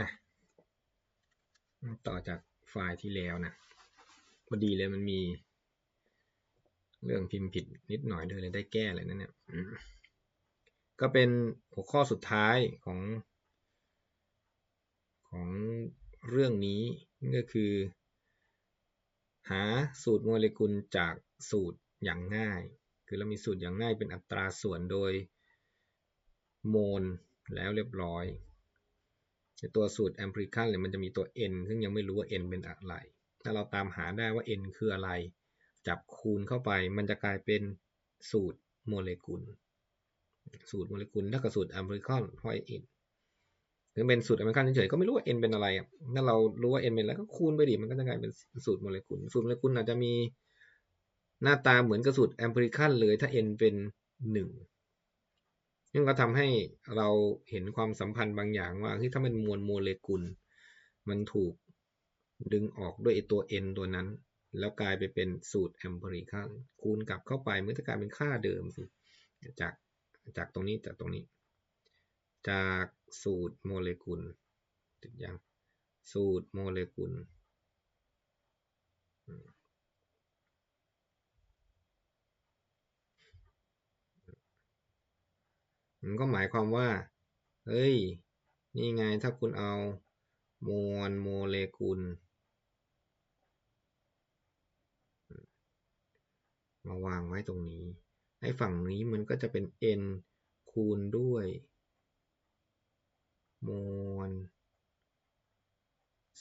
อะต่อจากไฟล์ที่แล้วนะพอดีเลยมันมี เรื่องพิมพ์ผิดนิดหน่อยเลยได้แก้เลยนะเนี่ยก็เป็นหัวข้อสุดท้ายของ ของเรื่องนี้ก็คือ หาสูตรโมเลกุลจากสูตรอย่างง่าย คือเรามีสูตรอย่างง่ายเป็นอัตราส่วนโดยโมลแล้วเรียบร้อย ตัวสูตรแอมพริคันเนี่ยมันจะมีตัว n ซึ่งยังไม่รู้ว่า n เป็นอะไร ถ้าเราตามหาได้ว่า n คืออะไร จับคูณเข้าไป มันจะกลายเป็นสูตรโมเลกุล สูตรโมเลกุลถ้ากับสูตรแอมพริคันห้อย n ถึงเป็นสูตรแอมพริคันเฉยๆก็ไม่รู้ว่า n เป็นอะไรถ้าเรารู้ว่า n เป็นอะไรก็คูณไปดิ มันก็จะกลายเป็นสูตรโมเลกุล สูตรโมเลกุลอาจจะมีหน้าตาเหมือนกับสูตรแอมพริคันเลยถ้า n เป็น 1 นี่ก็ทำให้เราเห็นความสัมพันธ์บางอย่างว่าที่ถ้ามันมวลโมเลกุล มันถูกดึงออกด้วยตัว n ตัวนั้น แล้วกลายไปเป็นสูตรแอมเปอริคัลคูณกลับเข้าไปมันจะกลายเป็นค่าเดิมสิจากจากตรงนี้จากตรงนี้ จากสูตรโมเลกุลติดยังสูตรโมเลกุล มันก็หมายความว่า เฮ้ย นี่ไงถ้าคุณเอามวลโมเลกุล มาวางไว้ตรงนี้ให้ฝั่งนี้มันก็จะเป็น n คูณด้วย มวล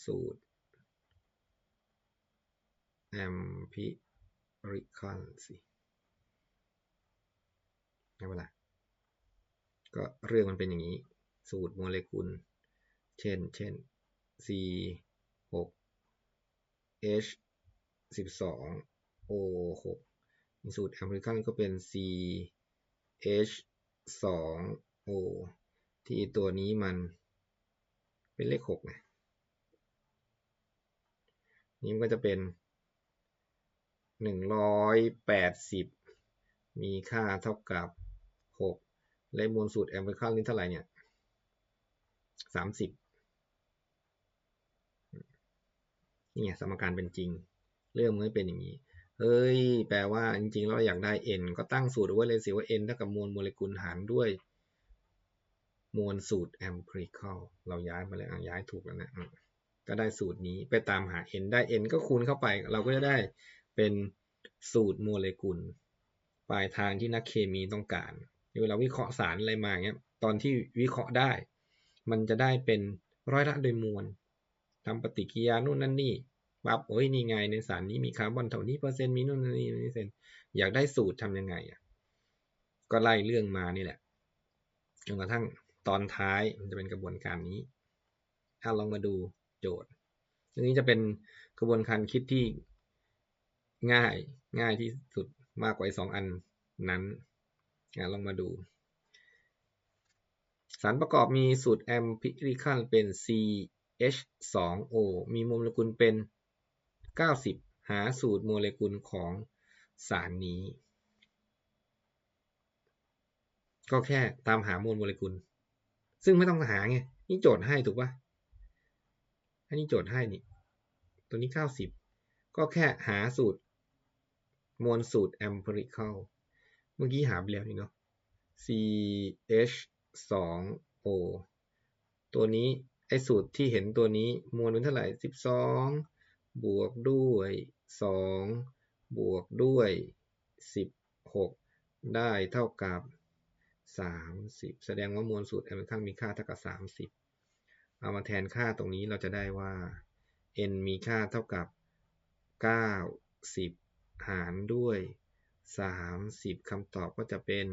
สูตร แอมพิริคัลสิไงเวลา ก็เรื่องมันเป็นอย่างนี้ สูตรโมเลกุล เช่น เช่น C 6 H 12 O 6สูตรแอมริกันก็เป็น C H 2 O ที่ตัวนี้มันเป็นเลข6นะนี่มันก็จะเป็น 180 มีค่าเท่ากับ 6 แลมวลสูตรแอมเปอร์คัลนี่เท่าไหร่เนี่ยสามสิบนี่ไงสมการเป็นจริง เรื่องมันไม่เป็นอย่างนี้ เฮ้ย แปลว่าจริงๆ เราอยากได้ n ก็ตั้งสูตรไว้เลยสิว่า n เท่ากับมวลโมเลกุลหารด้วยมวลสูตรแอมเพอร์คัลเราย้ายมาเลยย้ายถูกแล้วนะก็ได้สูตรนี้ไปตามหา n ได้ n ก็คูณเข้าไป เราก็จะได้เป็นสูตรโมเลกุล ปลายทางที่นักเคมีต้องการ เวลาวิเคราะห์สารอะไรมาเงี้ยตอนที่วิเคราะห์ได้ มันจะได้เป็นร้อยละโดยมวลทำปฏิกิริยานู่นนั่นนี่ปั๊บโอ้ยนี่ไงในสารนี้มีคาร์บอนเท่านี้เปอร์เซ็นต์มีนู่นนี่นี่เซนอยากได้สูตรทํำยังไงอะก็ไล่เรื่องมานี่แหละจนกระทั่งตอนท้ายมันจะเป็นกระบวนการนี้ถ้าลองมาดูโจทย์อันนี้จะเป็นกระบวนการคิดที่ง่ายง่ายที่สุดมากกว่าสองอันนั้น ลองมาดู สารประกอบมีสูตรแอมพิริคัลเป็น CH2O มีโมเลกุลเป็น 90 หาสูตรโมเลกุลของสารนี้ ก็แค่ตามหาโมลโมเลกุล ซึ่งไม่ต้องหาไง นี่โจทย์ให้ถูกปะอันนี้โจทย์ให้นี่ ตัวนี้ 90 ก็แค่หาสูตรมวลสูตรแอมพิริคัล เมื่อกี้หาไปแล้วนี่เนาะ CH 2 O ตัวนี้ไอสูตรที่เห็นตัวนี้มวลเป็นเท่าไหร่ 12 บวกด้วย 2 บวกด้วย 16 ได้เท่ากับ 30 แสดงว่ามวลสูตรแอมเทังมีค่าเท่ากับ 30 เอามาแทนค่าตรงนี้เราจะได้ว่า n มีค่าเท่ากับ 90 หารด้วยามสิบคำตอบก็จะเป็น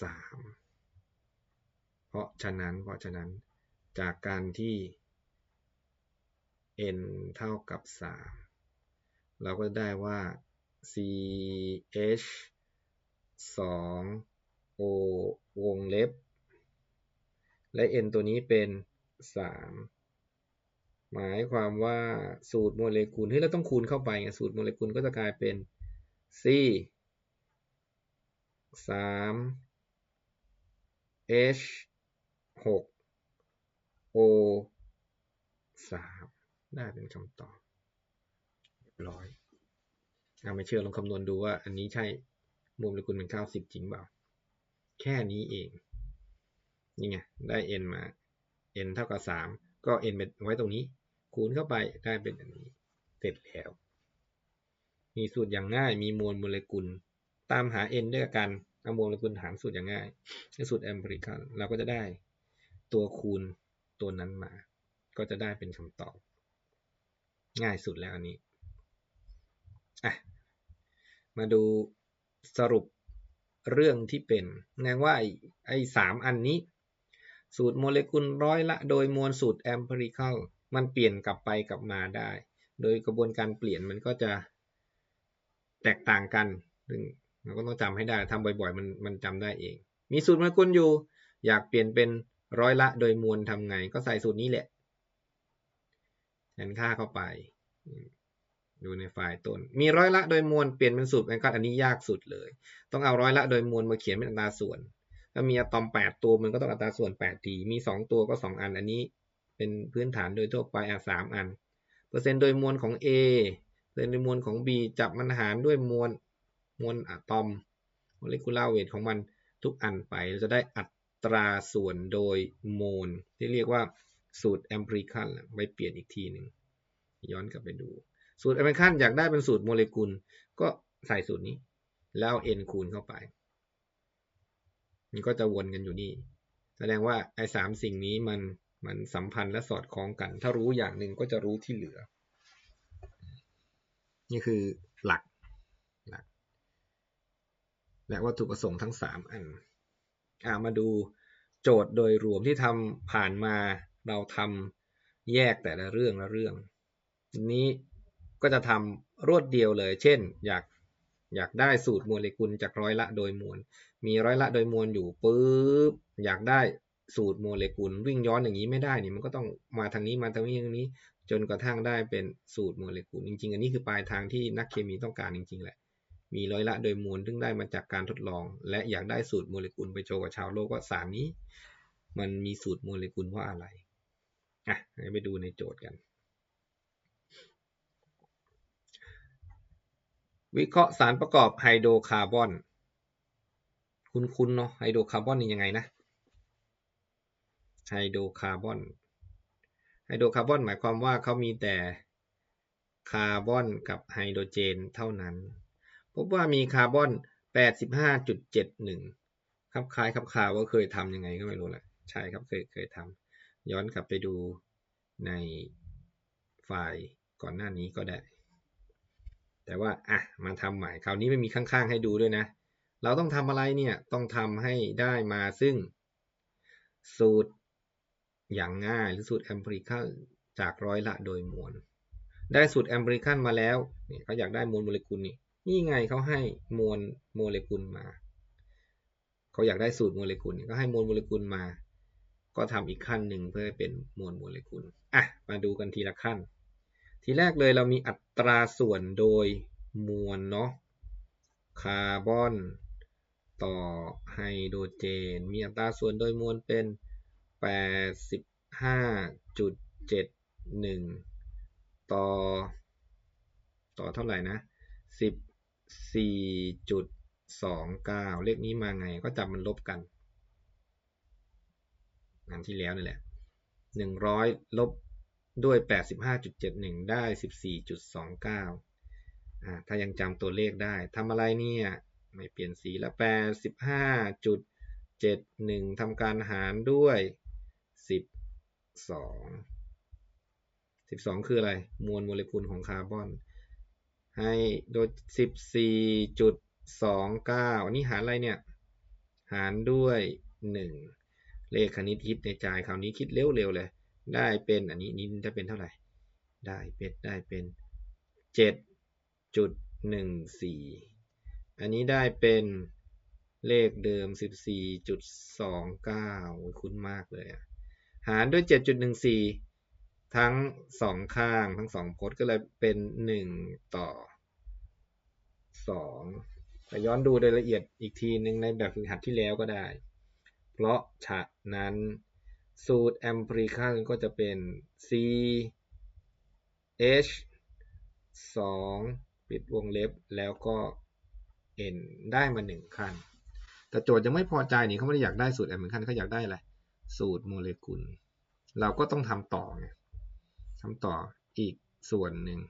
สามเพราะฉะนั้นเพราะฉะนั้นจากการที่ n เท่ากับ 3 เราก็ได้ว่า ch 2 o วงเล็บ และ n ตัวนี้เป็น 3 หมายความว่าสูตรโมเลกุลเฮ้ยเราต้องคูณเข้าไปไงสูตรโมเลกุลก็จะกลายเป็น C 3 H 6 O สามได้เป็นคำตอบเรียบร้อยเอาไม่เชื่อลองคำนวณดูว่าอันนี้ใช่มวลโมเลกุลเป็นเก้าสิบจริงเปล่า แค่นี้เอง นี่ไง ได้ n มา n เท่ากับสามก็ n เป็นไว้ตรงนี้ คูณเข้าไปได้เป็นอันนี้ เสร็จแล้ว มีสูตรอย่างง่าย มีมวลโมเลกุล ตามหา n ด้วยกันเอามวลโมเลกุลหารสูตรอย่างง่ายสูตรแอมเปริคัลเราก็จะได้ตัวคูณตัวนั้นมา ก็จะได้เป็นคำตอบ ง่ายสุดแล้วอันนี้อะมาดูสรุปเรื่องที่เป็นแสดงว่าไอ้สามอันนี้ สูตรโมเลกุลร้อยละ โดยมวลสูตรแอมเปริคัลมันเปลี่ยนกลับไปกลับมาได้ โดยกระบวนการเปลี่ยนมันก็จะ แตกต่างกันซึ่งเราก็ต้องจำให้ได้ทำบ่อยๆ มันมันจำได้เอง มีสูตรมเลกุลอยู่ อยากเปลี่ยนเป็นร้อยละโดยมวลทำไง ก็ใส่สูตรนี้แหละแทนค่าเข้าไป ดูในไฟล์ต้น มีร้อยละโดยมวลเปลี่ยนเป็นสูตรแอนกัอันนี้ยากสุดเลย ต้องเอาร้อยละโดยมวลมาเขียนเป็นอัตราส่วน ถ้ามีอะตอม 8 ตัวมันก็ต้องอัตราส่วน8ทีมี 2 ตัวก็ 2 อัน อันนี้เป็นพื้นฐานโดยทั่วไปอะ3อัน เปอร์เซ็นต์โดยมวลของ A เปอร์เซ็นมวลของ B จับมันหารด้วยมวลมวลอะตอมโมเลกุลาร์เวทของมันทุกอันไปเราจะได้อัตราส่วนโดยโมลที่เรียกว่าสูตรแอมพริคัลไปเปลี่ยนอีกทีหนึ่งย้อนกลับไปดู สูตรแอมพริคัลอยากได้เป็นสูตรโมเลกุล ก็ใส่สูตรนี้ แล้ว n คูณเข้าไป มันก็จะวนกันอยู่นี่ แสดงว่าไอ้สามสิ่งนี้มันมันสัมพันธ์และสอดคล้องกัน ถ้ารู้อย่างหนึ่งก็จะรู้ที่เหลือ นี่คือหลักหลัก และวัตถุประสงค์ทั้งสามอันอามาดูโจทย์โดยรวมที่ทำผ่านมาเราทำแยกแต่ละเรื่องละเรื่อง นี้ก็จะทำรวดเดียวเลย เช่น อยากอยากได้สูตรโมเลกุลจากร้อยละโดยมวล มีร้อยละโดยมวลอยู่ปุ๊บ อยากได้สูตรโมเลกุลวิ่งย้อนอย่างนี้ไม่ได้นี่มันก็ต้องมาทางนี้มาทางนี้ทางนี้ จนกระทั่งได้เป็นสูตรโมเลกุลจริงๆ อันนี้คือปลายทางที่นักเคมีต้องการจริงๆแหละ มีร้อยละโดยมวลซึ่งได้มาจากการทดลอง และอยากได้สูตรโมเลกุลไปโชว์กับชาวโลกว่าสารนี้ มันมีสูตรโมเลกุลว่าอะไรอะไปดูในโจทย์กัน วิเคราะห์สารประกอบไฮโดรคาร์บอน คุ้นๆเนาะไฮโดรคาร์บอนนี่ยังไงนะไฮโดรคาร์บอน ไฮโดรคาร์บอนหมายความว่าเขามีแต่คาร์บอนกับไฮโดรเจนเท่านั้น พบว่ามีคาร์บอน 85.71 ครับคล้ายครับคาว่าเคยทำยังไงก็ไม่รู้แหละใช่ครับเคยเคยทำย้อนกลับไปดูในไฟล์ก่อนหน้านี้ก็ได้ แต่ว่าอะมาทำใหม่คราวนี้ไม่มีข้างๆให้ดูด้วยนะ เราต้องทำอะไรเนี่ยต้องทำให้ได้มาซึ่งสูตร อย่างง่ายหรือสูตรแอมเปริคัลจากร้อยละโดยมวล ได้สูตรแอมเปริคัลมาแล้วเนี่ยเขาอยากได้มวลโมเลกุลนี่นี่ไงเขาให้มวลโมเลกุลมาเขาอยากได้สูตรโมเลกุลก็ให้มวลโมเลกุลมา ก็ทำอีกขั้นหนึ่งเพื่อเป็นมวลโมเลกุลอะมาดูกันทีละขั้น ทีแรกเลยเรามีอัตราส่วนโดยมวลเนาะคาร์บอนต่อไฮโดรเจน มีอัตราส่วนโดยมวลเป็น 85.71ต่อ ต่อเท่าไหร่นะ14.29เลขนี้มาไงก็จับมันลบกันอันที่แล้วนี่แหละ100ลบด้วย 85.71 ได้ 14.29อ่าถ้ายังจำตัวเลขได้ทำอะไรเนี่ย ไม่เปลี่ยนสีละ 85.71ทำการหารด้วย 12 12คืออะไร มวลโมเลกุลของคาร์บอน ให้โดย14.29อันนี้หารอะไรเนี่ย หารด้วย1เลขคณิตฮิตในใจคราวนี้คิดเร็วๆเลย ได้เป็นอันนี้นี้จะเป็นเท่าไหร่ ได้เป็นได้เป็นเจ็ดจุดหนึ่งสี่อันนี้ได้เป็นเลขเดิมสิบสี่จุดสองเก้าคุ้นมากเลยอะ หารด้วยเจ็ดจุดหนึ่งสี่ทั้งสองข้างทั้งสองพจน์ก็เลยเป็นหนึ่งต่อสองแต่ย้อนดูรายละเอียดอีกทีหนึ่งในแบบฝึกหัดที่แล้วก็ได้ เพราะฉะนั้นสูตร empirical ก็จะเป็น c h 2 ปิดวงเล็บแล้วก็ n ได้มา 1 ขั้น แต่โจทย์ยังไม่พอใจนี่เขาไม่ได้อยากได้สูตร empirical เขาอยากได้อะไร สูตรโมเลกุล เราก็ต้องทำต่อไงทำต่ออีกส่วนหนึ่ง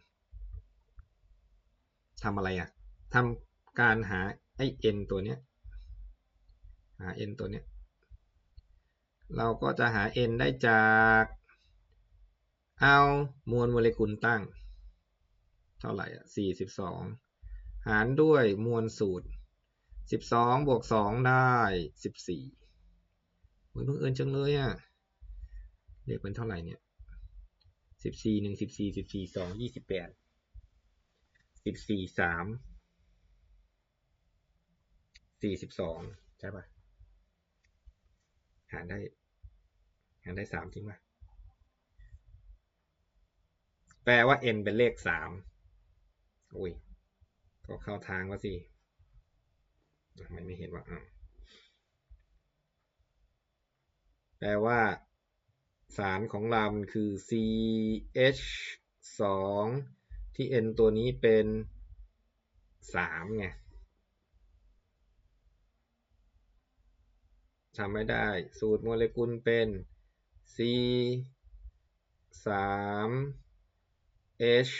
ทำอะไรอะทำการหาไอ้ n ตัวเนี้ยหา n ตัวเนี้ยเราก็จะหา n ได้จากเอามวลโมเลกุลตั้ง เท่าไหร่อะ42 หารด้วยมวลสูตร 12บวก2ได้ 14 โอ้ยเพิ่งเอิญจังเลยอะ่ะเลขเป็นเท่าไหร่เนี่ย14 1 14 14 2 28สิบสี่สิบสี่สองยี่สิบแปดสิบสี่สามสี่สิบสองใช่ปะหารได้ หารได้สามจริงปะแปลว่า n เป็นเลขสามอุ้ย ก็เข้าทางว่าสิทำไมไม่เห็นว่าอ่า แปลว่า สารของเรามันคือ CH สองที่ n ตัวนี้เป็นสามไงทำไม่ได้ สูตรโมเลกุลเป็น C สาม H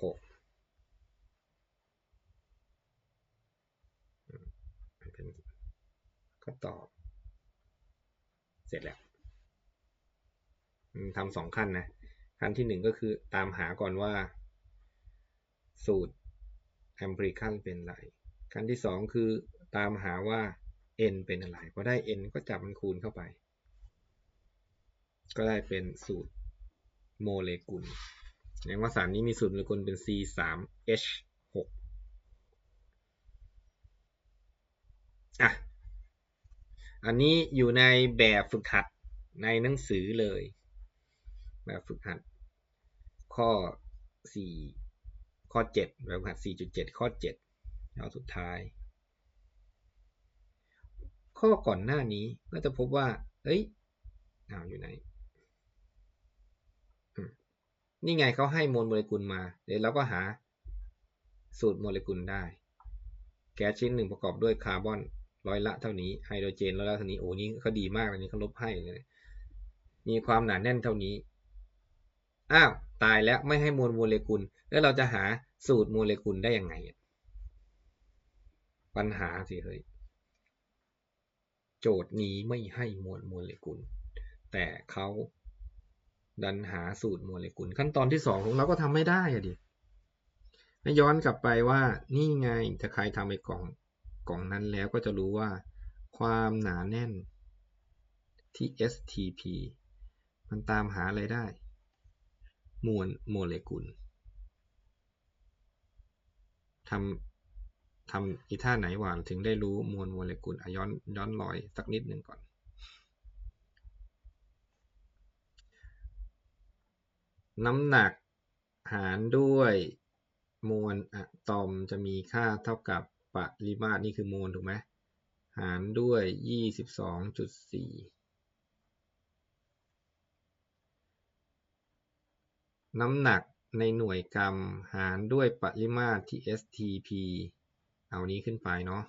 หกก็ตอบ ร็จแล้วทำสองขั้นนะขั้นที่หนึ่งก็คือตามหาก่อนว่า สูตร empirical เป็นอะไรขั้นที่สองคือตามหาว่า n เป็นอะไรพอได้ n ก็จับมันคูณเข้าไป ก็ได้เป็นสูตรโมเลกุลแสดงว่าสารนี้มีสูตรโมเลกุลเป็น C 3 H 6 อะ อันนี้อยู่ในแบบฝึกหัดในหนังสือเลย แบบฝึกหัด ข้อ 4 ข้อ 7 แบบฝึกหัด 4.7 ข้อ 7 เอาสุดท้าย ข้อก่อนหน้านี้ก็จะพบว่า เอ้ยเอาอยู่ไหน นี่ไงเขาให้มวลโมเลกุลมา เดี๋ยวเราก็หาสูตรโมเลกุลได้ แก๊สชิ้นหนึ่งประกอบด้วยคาร์บอน ร้อยละเท่านี้ไฮโดรเจนร้อยละเท่านี้โอ้นี่เขาดีมากเลยนี่เขาลบให้เลยมีความหนาแน่นเท่านี้อ้าวตายแล้วไม่ให้มวลโมเลกุล แล้วเราจะหาสูตรโมเลกุลได้ยังไงปัญหาสิเฮ้ยโจทย์นี้ไม่ให้มวลโมเลกุล แต่เขาดันหาสูตรโมเลกุล ขั้นตอนที่สองของเราก็ทำไม่ได้อะดิย้อนกลับไปว่านี่ไงถ้าใครทำไปกล่อง กล่องนั้นแล้วก็จะรู้ว่า ความหนาแน่นที่ STP มันตามหาอะไรได้ มวลโมเลกุลทำทำอีท่าไหนหวานถึงได้รู้มวลโมเลกุลย้อนย้อนรอยสักนิดหนึ่งก่อน น้ำหนักหารด้วยมวลอะตอมจะมีค่าเท่ากับ ปริมาตรนี่คือโมลถูกไหมหารด้วย 22.4 น้ำหนักในหน่วยกรัมหารด้วยปริมาตรที่ STP เอานี้ขึ้นไปเนาะ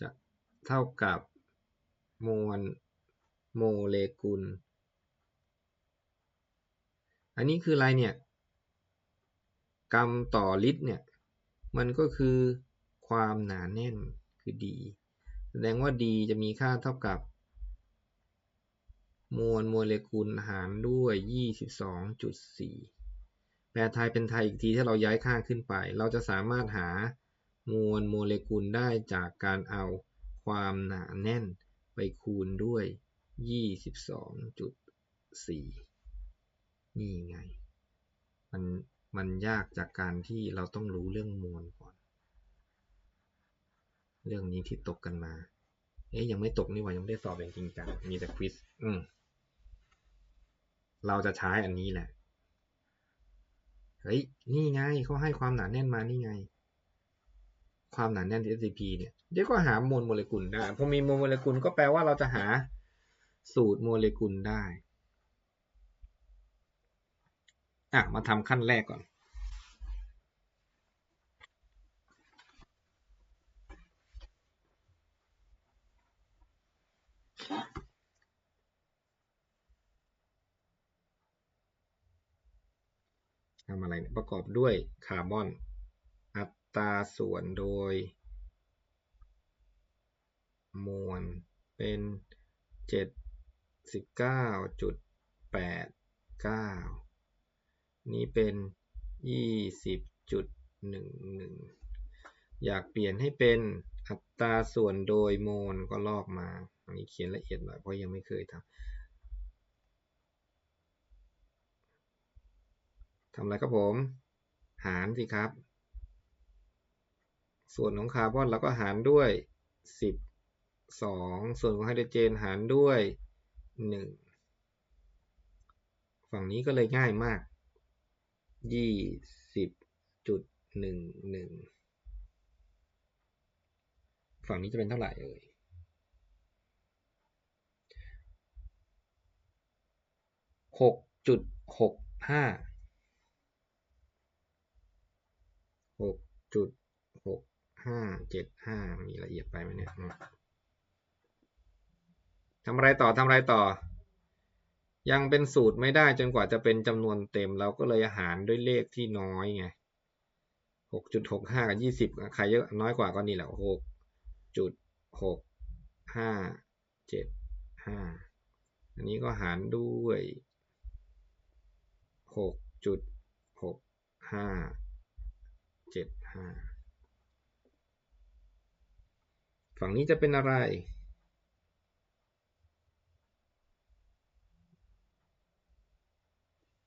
จะเท่ากับมวลโมเลกุล อันนี้คืออะไรเนี่ย กรัมต่อลิตรเนี่ย มันก็คือความหนาแน่นคือดีแสดงว่าดีจะมีค่าเท่ากับ มวลโมเลกุลหารด้วย 22.4 แปลไทยเป็นไทยอีกทีถ้าเราย้ายค่าขึ้นไป เราจะสามารถหามวลโมเลกุลได้จากการเอาความหนาแน่นไปคูณด้วย 22.4 นี่ไง มัน มันยากจากการที่เราต้องรู้เรื่องมวลก่อน เรื่องนี้ที่ตกกันมา เอ๊ยยังไม่ตกนี่หว่า ยังไม่ได้สอบอย่างจริงจัง มีแต่ควิสอืมเราจะใช้อันนี้แหละ เฮ้ย นี่ไงเขาให้ความหนาแน่นมานี่ไง ความหนาแน่น SCP เนี่ย เดี๋ยวก็หามวลโมเลกุลได้ พอมีมวลโมเลกุลก็แปลว่าเราจะหาสูตรโมเลกุลได้ อะมาทำขั้นแรกก่อน ทำอะไรประกอบด้วยคาร์บอน อัตราส่วนโดย มวลเป็นเจ็ดสิบเก้าจุดแปดเก้า นี้เป็นยี่สิบจุดหนึ่งหนึ่งอยากเปลี่ยนให้เป็นอัตราส่วนโดยโมลก็ลอกมา อันนี้เขียนละเอียดหน่อยเพราะยังไม่เคยทำทำอะไรครับผม หารสิครับ ส่วนของคาร์บอนเราก็หารด้วย 10 2 ส่วนของไฮโดรเจนหารด้วย 1 ฝั่งนี้ก็เลยง่ายมาก 20.11ฝั่งนี้จะเป็นเท่าไหร่เอ่ยหกจุดหกห้าหกจุดหกห้าเจ็ดห้ามีละเอียดไปไหมเนี่ยทำอะไรต่อทำอะไรต่อ ยังเป็นสูตรไม่ได้จนกว่าจะเป็นจำนวนเต็ม เราก็เลยหารด้วยเลขที่น้อยไงหกจุดหกห้ากับยี่สิบใครเยอะน้อยกว่าก็นี่แหละหกจุดหกห้าเจ็ดห้าอันนี้ก็หารด้วยหกจุดหกห้าเจ็ดห้าฝั่งนี้จะเป็นอะไร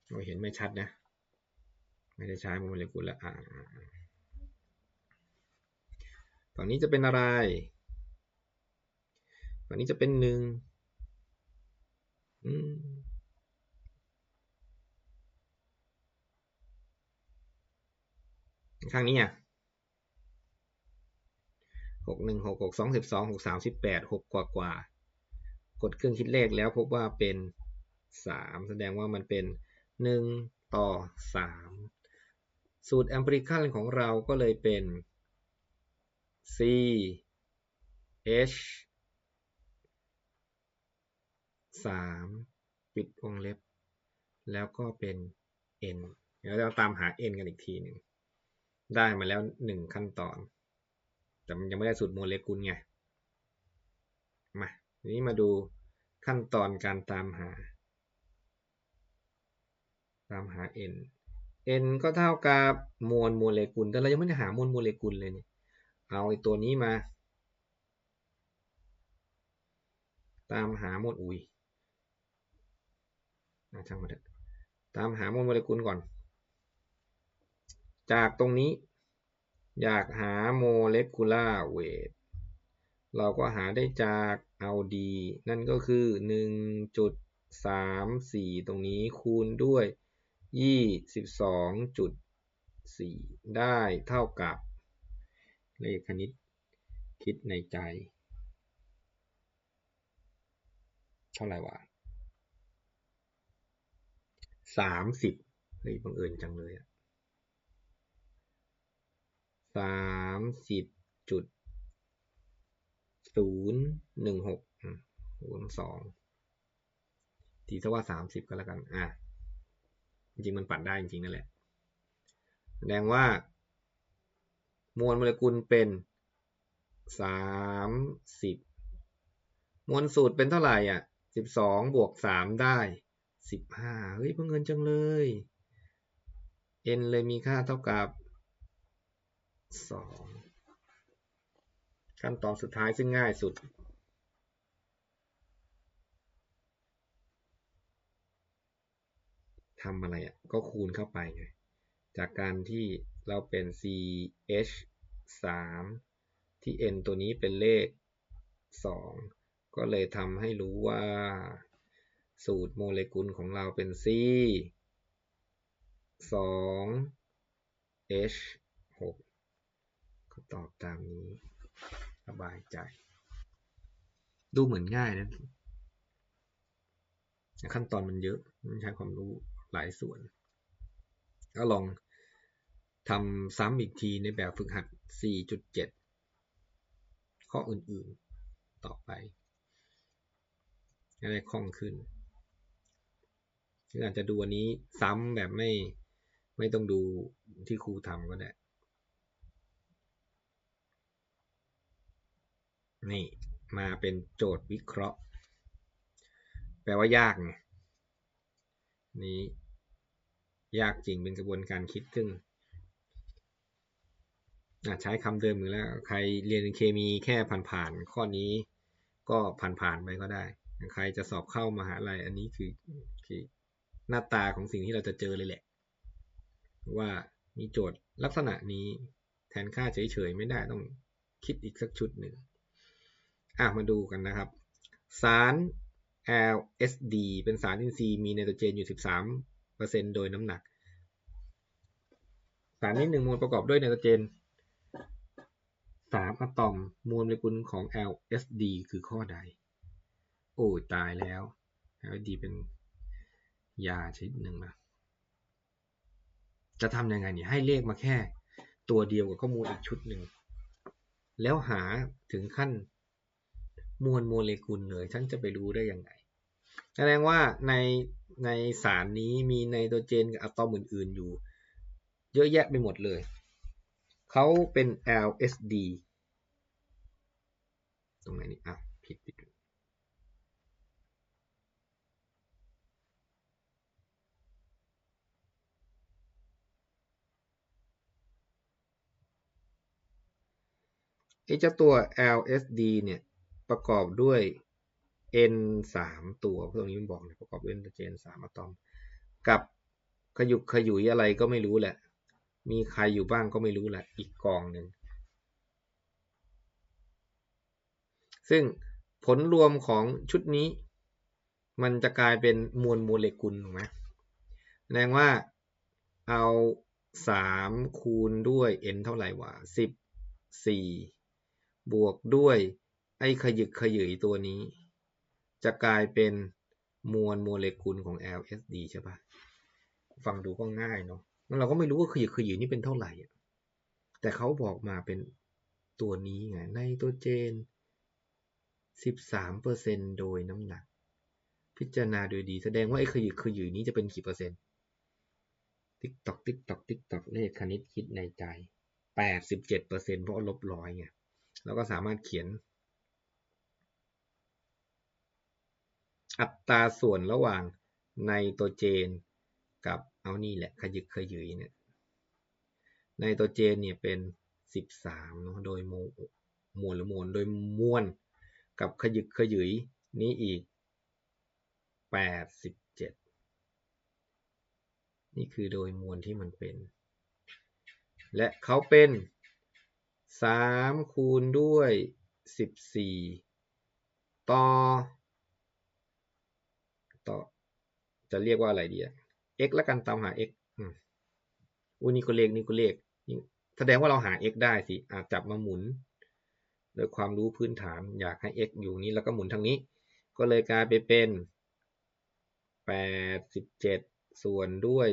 เราเห็นไม่ชัดนะ ไม่ได้ใช้โมเลกุลแล้วอ่าฝั่งนี้จะเป็นอะไร ฝั่งนี้จะเป็นหนึ่งข้างนี้อะหกหนึ่งหกหกสองสิบสองหกสามสิบแปดหกกว่ากว่ากดเครื่องคิดเลขแล้วพบว่าเป็นสามแสดงว่ามันเป็น 1 ต่อ 3 สูตรแอมปริคัลของเราก็เลยเป็น C H 3 ปิดวงเล็บ แล้วก็เป็น N เดี๋ยวเราตามหา N กันอีกทีหนึ่ง ได้มาแล้ว 1 ขั้นตอน แต่มันยังไม่ได้สูตรโมเลกุลไง มาทีนี้มาดูขั้นตอนการตามหา ตามหา n n ก็เท่ากับมวลโมเลกุล แต่เรายังไม่ได้หามวลโมเลกุลเลยเนี่ย เอาไอ้ตัวนี้มา ตามหามวลอุยช่างมาเถอะตามหามวลโมเลกุลก่อน จากตรงนี้ อยากหาโมเลกุลาร์เวท เราก็หาได้จากเอาดี นั่นก็คือ 1.34 ตรงนี้คูณด้วย ยี่สิบสองจุดสี่ได้เท่ากับ เลขคณิตคิดในใจ เท่าไหร่วะสามสิบเฮ้ยบังเอิญจังเลยอะสามสิบจุดศูนย์หนึ่งหกศูนย์สองตีซะว่าสามสิบก็แล้วกัน อะ จริงมันปัดได้จริงนั่นแหละ แสดงว่า มวลโมเลกุลเป็นสามสิบมวลสูตรเป็นเท่าไหร่อะสิบสองบวกสามได้สิบห้าเฮ้ยเพิ่งเงินจังเลย n เลยมีค่าเท่ากับสองขั้นตอนสุดท้ายซึ่งง่ายสุด ทำอะไรอะก็คูณเข้าไปไงจากการที่เราเป็น ch 3 ที่ n ตัวนี้เป็นเลข 2 ก็เลยทำให้รู้ว่า สูตรโมเลกุลของเราเป็น c 2 h 6ก็ตอบตามนี้สบายใจ ดูเหมือนง่ายนะ ขั้นตอนมันเยอะ มันใช้ความรู้ ลายส่วน ก็ลองทำซ้ำอีกทีในแบบฝึกหัด 4.7 ข้ออื่นๆต่อไปให้ได้คล่องขึ้นอาจจะดูอันนี้ซ้ำแบบไม่ไม่ต้องดูที่ครูทำก็ได้ นี่มาเป็นโจทย์วิเคราะห์ แปลว่ายากไงนี้ ยากจริงเป็นกระบวนการคิดซึ่งใช้คำเดิมอยู่แล้ว ใครเรียนเคมีแค่ผ่านๆข้อนี้ก็ผ่านๆไปก็ได้ ใครจะสอบเข้ามาหาลัยอันนี้คือคือหน้าตาของสิ่งที่เราจะเจอเลยแหละ ว่ามีโจทย์ลักษณะนี้แทนค่าเฉยๆไม่ได้ต้องคิดอีกสักชุดหนึ่งอะมาดูกันนะครับ สาร LSD เป็นสารอินทรีย์มีไนโตรเจนอยู่ 13 โดยน้ำหนัก สารนี้หนึ่งมวลประกอบด้วยไนโตรเจน3อะตอมมวลโมเลกุลของ LSD คือข้อใด โอ้ตายแล้ว LSD เป็นยาชนิดหนึ่งนะจะทำยังไงเนี่ยให้เลขมาแค่ตัวเดียวกับข้อมูลอีกชุดหนึ่ง แล้วหาถึงขั้นมวลโมเลกุลเลยฉันจะไปรู้ได้ยังไง แสดงว่าใน ในสารนี้มีไนโตรเจนกับอะตอมอื่น ๆ อยู่ เยอะแยะไปหมดเลย เขาเป็น LSD ตรงไหนนี่อะผิดผิดไอ้เจ้าตัว LSD เนี่ย ประกอบด้วย N 3ตัวตรงนี้มันบอกนะประกอบด้วยไนโตรเจน3อะตอม กับขยุกขยุยอะไรก็ไม่รู้แหละ มีใครอยู่บ้างก็ไม่รู้แหละ อีกกองหนึ่ง ซึ่งผลรวมของชุดนี้ มันจะกลายเป็นมวลโมเลกุลถูกไหมแสดงว่าเอา3คูณด้วย n เท่าไหร่วะ14บวกด้วยไอ้ขยึกขยืยตัวนี้ จะกลายเป็นมวลโมเลกุลของ LSD ใช่ปะฟังดูก็ง่ายเนาะแล้วเราก็ไม่รู้ว่าขยึกขยืยนี่เป็นเท่าไหร่แต่เขาบอกมาเป็นตัวนี้ไงไนโตรเจน 13%โดยน้ำหนัก พิจารณาดยดี แสดงว่าไอ้ขยึกขยืยนี้จะเป็นกี่เปอร์เซ็นต์ติ๊กตอกติ๊กตอกติ๊กตอกเลขคณิตคิดในใจ 87%เพราะลบร้อยไงแล้วก็สามารถเขียน อัตราส่วนระหว่างไนโตรเจน กับเอานี่แหละขยึกขยืยเนี่ยไนโตรเจนเนี่ยเป็น 13เนาะโดยโมวลหรือมวลโดยมวลกับขยึกขยืยนี้อีก 87 นี่คือโดยมวลที่มันเป็น และเขาเป็น 3 คูณด้วย 14 ต่อ ต่อ จะเรียกว่าอะไรดีอะ x แล้วกันตามหา x อุ้ยนี่ก็เลขนี่ก็เลขแสดงว่าเราหา x ได้สิอาจจับมาหมุนโดยความรู้พื้นฐานอยากให้ x อยู่นี้แล้วก็หมุนทางนี้ ก็เลยกลายไปเป็น87ส่วนด้วย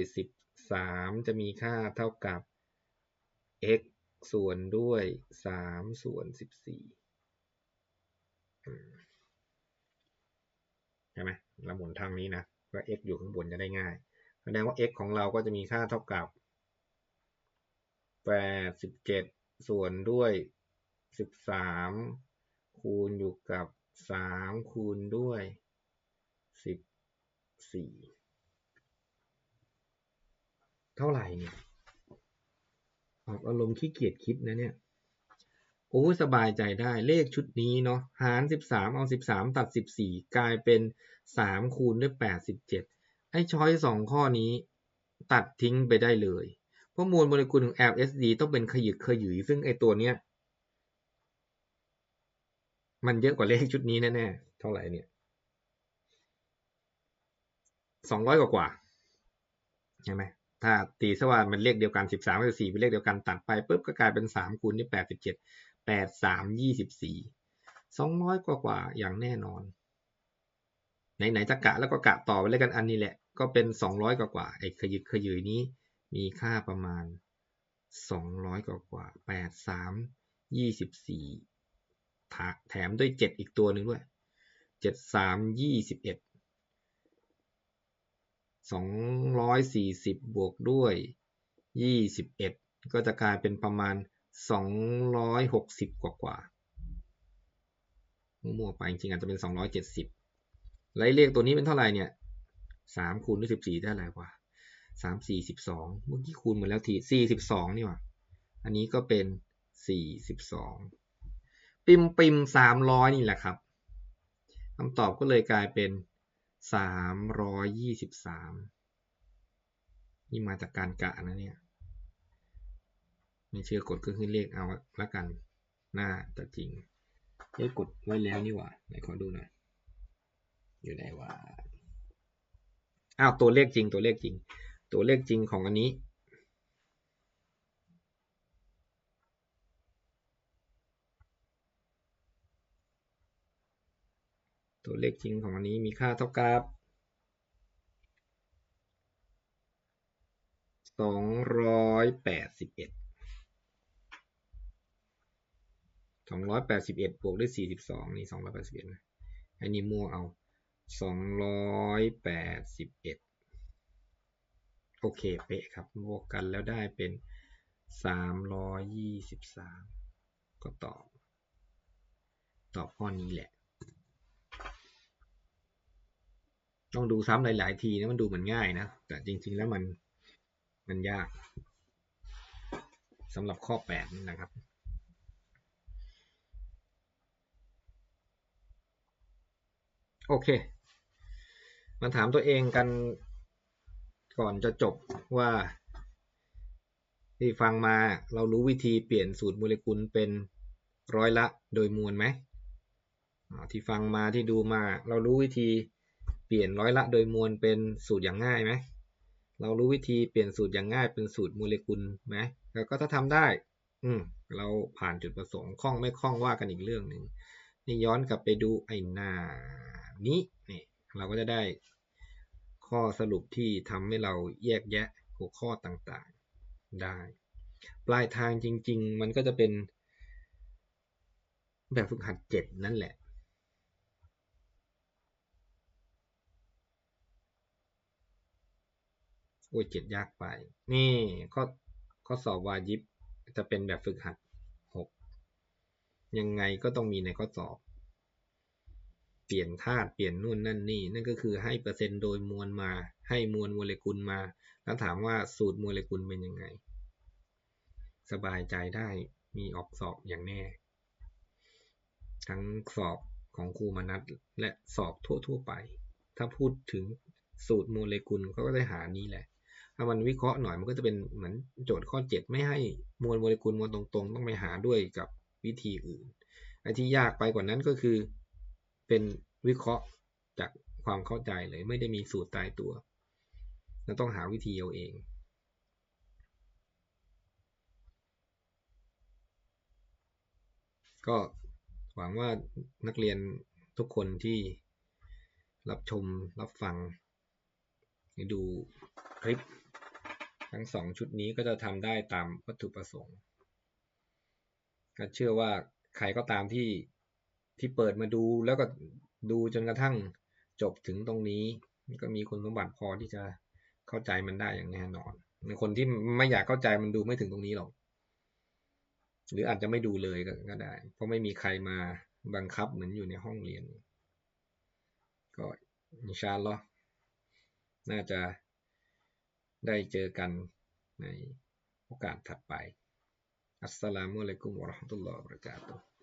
13 จะมีค่าเท่ากับ x ส่วนด้วย 3 ส่วน 14ใช่ไหม เราหมุนทางนี้นะก็ x อยู่ข้างบนจะได้ง่าย แสดงว่า x ของเราก็จะมีค่าเท่ากับ 87 ส่วนด้วย 13 คูณอยู่กับ 3 คูณด้วย 14 เท่าไหร่เนี่ยออกอารมณ์ขี้เกียจคิดนะเนี่ย โอ้สบายใจได้เลขชุดนี้เนาะหาร 13 เอา 13 ตัด 14 กลายเป็น 3 คูณด้วย 87 ไอ้ช้อยสองข้อนี้ตัดทิ้งไปได้เลย เพราะมวลโมเลกุลของ LSD ต้องเป็นขยึกขยืยซึ่งไอ้ตัวเนี้ย มันเยอะกว่าเลขชุดนี้แน่ๆ เท่าไหร่เนี่ย200 กว่ากว่าใช่ไหมถ้าตีสว่ามันเลขเดียวกัน 13 กับ 4 เป็นเลขเดียวกันตัดไปปุ๊บก็กลายเป็น 3 คูณด้วย87 แปดสามยี่สิบสี่สองร้อยกว่ากว่าอย่างแน่นอน ไหนๆจะกะแล้วก็กะต่อไปเลยกันอันนี้แหละ ก็เป็นสองร้อยกว่ากว่าไอ้ขยึกขยือนี้มีค่าประมาณสองร้อยกว่ากว่าแปดสามยี่สิบสี่แถมด้วยเจ็ดอีกตัวหนึ่งด้วยเจ็ดสามยี่สิบเอ็ดสองร้อยสี่สิบบวกด้วยยี่สิบเอ็ดก็จะกลายเป็นประมาณ สองร้อยหกสิบกว่ากว่ามั่วไปจริงๆอาจจะเป็นสองร้อยเจ็ดสิบไล่เลขตัวนี้เป็นเท่าไหร่เนี่ยสามคูณด้วยสิบสี่ได้อะไรวะสามสี่สิบสองเมื่อกี้คูณมาแล้วทีสี่สิบสองนี่ว่าอันนี้ก็เป็นสี่สิบสองปิมปิมสามร้อยนี่แหละครับคำตอบก็เลยกลายเป็นสามร้อยยี่สิบสามนี่มาจากการกะนะเนี่ย ไม่เชื่อกดก็คือเลขเอาละกันหน้าแต่จริงเลขกดไว้แล้วนี่หว่าไหนขอดูหน่อยอยู่ไหนวะอ้าวตัวเลขจริงตัวเลขจริง ตัวเลขจริงของอันนี้ตัวเลขจริงของอันนี้มีค่าเท่ากับส องร้อยแปดสิบเอ็ดสองร้อยแปดสิบเอ็ดบวกด้วยสี่สิบสองนี่สองร้อยแปดสิบเอ็ดอันนี้มั่วเอาสองร้อยแปดสิบเอ็ดโอเคเป๊ะครับบวกกันแล้วได้เป็นสามร้อยยี่สิบสามก็ตอบ ตอบข้อนี้แหละ ต้องดูซ้ำหลาย ๆ ทีนะมันดูเหมือนง่ายนะ แต่จริง ๆ แล้วมันมันยากสำหรับข้อแปดนี่นะครับ โอเค มาถามตัวเองกันก่อนจะจบว่า ที่ฟังมาเรารู้วิธีเปลี่ยนสูตรโมเลกุลเป็นร้อยละโดยมวลไหมที่ฟังมาที่ดูมา เรารู้วิธีเปลี่ยนร้อยละโดยมวลเป็นสูตรอย่างง่ายไหมเรารู้วิธีเปลี่ยนสูตรอย่างง่ายเป็นสูตรโมเลกุลไหมแล้วก็ถ้าทำได้ อืมเราผ่านจุดประสงค์คล่องไม่คล่องว่ากันอีกเรื่องหนึ่งนี่ย้อนกลับไปดูไอ้หน้า นี้นี่เราก็จะได้ข้อสรุปที่ทำให้เราแยกแยะหัวข้อต่างๆได้ ปลายทางจริง ๆ มันก็จะเป็นแบบฝึกหัดเจ็ดนั่นแหละโอ้ยเจ็ดยากไป นี่ข้อข้อสอบวายิบจะเป็นแบบฝึกหัดหกยังไงก็ต้องมีในข้อสอบ เปลี่ยนธาตุเปลี่ยนนู่นนั่นนี่ นั่นก็คือให้เปอร์เซ็นต์โดยมวลมา ให้มวลโมเลกุลมา แล้วถามว่าสูตรโมเลกุลเป็นยังไง สบายใจได้มีออกสอบอย่างแน่ ทั้งสอบของครูมนัทและสอบทั่วๆไป ถ้าพูดถึงสูตรโมเลกุลเขาก็ได้หานี้แหละ ถ้ามันวิเคราะห์หน่อยมันก็จะเป็นเหมือนโจทย์ข้อ 7 ไม่ให้มวลโมเลกุลมวลตรงๆ ต้องไปหาด้วยกับวิธีอื่นไอ้ที่ยากไปกว่านั้นก็คือ เป็นวิเคราะห์จากความเข้าใจเลย ไม่ได้มีสูตรตายตัวเราต้องหาวิธีเอาเองก็หวังว่านักเรียนทุกคนที่รับชมรับฟังดูคลิป ทั้งสองชุดนี้ก็จะทำได้ตามวัตถุประสงค์ ก็เชื่อว่าใครก็ตามที่ ที่เปิดมาดูแล้วก็ดูจนกระทั่งจบถึงตรงนี้ก็มีคุณสมบัติพอที่จะเข้าใจมันได้อย่างแน่นอนในคนที่ไม่อยากเข้าใจมันดูไม่ถึงตรงนี้หรอก หรืออาจจะไม่ดูเลยก็ได้ เพราะไม่มีใครมาบังคับเหมือนอยู่ในห้องเรียน ก็อินชาลอน่าจะได้เจอกันในโอกาสถัดไป อัสสลามุอะลัยกุมวะราะห์มะตุลลอฮ์วะบะเราะกาตุฮ์